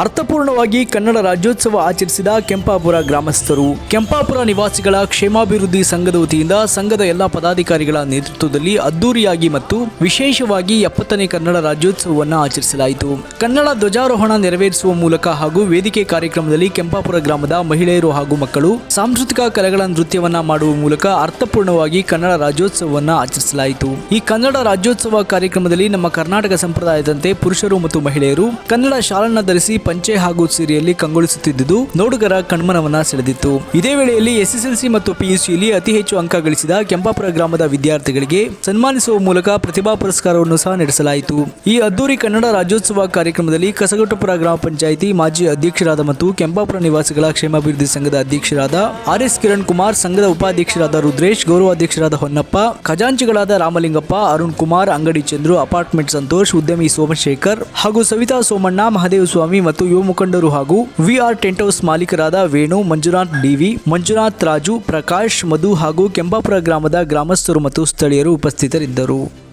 ಅರ್ಥಪೂರ್ಣವಾಗಿ ಕನ್ನಡ ರಾಜ್ಯೋತ್ಸವ ಆಚರಿಸಿದ ಕೆಂಪಾಪುರ ಗ್ರಾಮಸ್ಥರು. ಕೆಂಪಾಪುರ ನಿವಾಸಿಗಳ ಕ್ಷೇಮಾಭಿವೃದ್ಧಿ ಸಂಘದ ವತಿಯಿಂದ ಸಂಘದ ಎಲ್ಲ ಪದಾಧಿಕಾರಿಗಳ ನೇತೃತ್ವದಲ್ಲಿ ಅದ್ದೂರಿಯಾಗಿ ಮತ್ತು ವಿಶೇಷವಾಗಿ ಎಪ್ಪತ್ತನೇ ಕನ್ನಡ ರಾಜ್ಯೋತ್ಸವವನ್ನು ಆಚರಿಸಲಾಯಿತು. ಕನ್ನಡ ಧ್ವಜಾರೋಹಣ ನೆರವೇರಿಸುವ ಮೂಲಕ ಹಾಗೂ ವೇದಿಕೆ ಕಾರ್ಯಕ್ರಮದಲ್ಲಿ ಕೆಂಪಾಪುರ ಗ್ರಾಮದ ಮಹಿಳೆಯರು ಹಾಗೂ ಮಕ್ಕಳು ಸಾಂಸ್ಕೃತಿಕ ಕಲೆಗಳ ನೃತ್ಯವನ್ನ ಮಾಡುವ ಮೂಲಕ ಅರ್ಥಪೂರ್ಣವಾಗಿ ಕನ್ನಡ ರಾಜ್ಯೋತ್ಸವವನ್ನು ಆಚರಿಸಲಾಯಿತು. ಈ ಕನ್ನಡ ರಾಜ್ಯೋತ್ಸವ ಕಾರ್ಯಕ್ರಮದಲ್ಲಿ ನಮ್ಮ ಕರ್ನಾಟಕ ಸಂಪ್ರದಾಯದಂತೆ ಪುರುಷರು ಮತ್ತು ಮಹಿಳೆಯರು ಕನ್ನಡ ಶಾಲನ್ನ ಧರಿಸಿ ಪಂಚೆ ಹಾಗೂ ಸೀರೆಯಲ್ಲಿ ಕಂಗೊಳಿಸುತ್ತಿದ್ದುದು ನೋಡುಗರ ಕಣ್ಮನವನ್ನ ಸೆಳೆದಿತ್ತು. ಇದೇ ವೇಳೆಯಲ್ಲಿ ಎಸ್ಎಸ್ಎಲ್ಸಿ ಮತ್ತು ಪಿಯುಸಿಯಲ್ಲಿ ಅತಿ ಹೆಚ್ಚು ಅಂಕ ಗಳಿಸಿದ ಕೆಂಪಾಪುರ ಗ್ರಾಮದ ವಿದ್ಯಾರ್ಥಿಗಳಿಗೆ ಸನ್ಮಾನಿಸುವ ಮೂಲಕ ಪ್ರತಿಭಾ ಪುರಸ್ಕಾರವನ್ನು ಸಹ ನಡೆಸಲಾಯಿತು. ಈ ಅದ್ದೂರಿ ಕನ್ನಡ ರಾಜ್ಯೋತ್ಸವ ಕಾರ್ಯಕ್ರಮದಲ್ಲಿ ಕಸಗಟ್ಟಪುರ ಗ್ರಾಮ ಪಂಚಾಯಿತಿ ಮಾಜಿ ಅಧ್ಯಕ್ಷರಾದ ಮತ್ತು ಕೆಂಪಾಪುರ ನಿವಾಸಿಗಳ ಕ್ಷೇಮಾಭಿವೃದ್ಧಿ ಸಂಘದ ಅಧ್ಯಕ್ಷರಾದ ಆರ್ ಎಸ್ ಕಿರಣ್ ಕುಮಾರ್, ಸಂಘದ ಉಪಾಧ್ಯಕ್ಷರಾದ ರುದ್ರೇಶ್ ಗೌರವಾಧ್ಯಕ್ಷರಾದ ಹೊನ್ನಪ್ಪ, ಖಜಾಂಚಿಗಳಾದ ರಾಮಲಿಂಗಪ್ಪ, ಅರುಣ್ ಕುಮಾರ್, ಅಂಗಡಿ ಚಂದ್ರು, ಅಪಾರ್ಟ್ಮೆಂಟ್ ಸಂತೋಷ್, ಉದ್ಯಮಿ ಸೋಮಶೇಖರ್ ಹಾಗೂ ಸವಿತಾ ಸೋಮಣ್ಣ, ಮಹದೇವ ಸ್ವಾಮಿ ಮತ್ತು ಯುವ ಮುಖಂಡರು ಹಾಗೂ ವಿಆರ್ ಟೆಂಟ್ ಹೌಸ್ ಮಾಲೀಕರಾದ ವೇಣು, ಮಂಜುನಾಥ್, ಡಿವಿ ಮಂಜುನಾಥ್, ರಾಜು, ಪ್ರಕಾಶ್, ಮಧು ಹಾಗೂ ಕೆಂಬಾಪುರ ಗ್ರಾಮದ ಗ್ರಾಮಸ್ಥರು ಮತ್ತು ಸ್ಥಳೀಯರು ಉಪಸ್ಥಿತರಿದ್ದರು.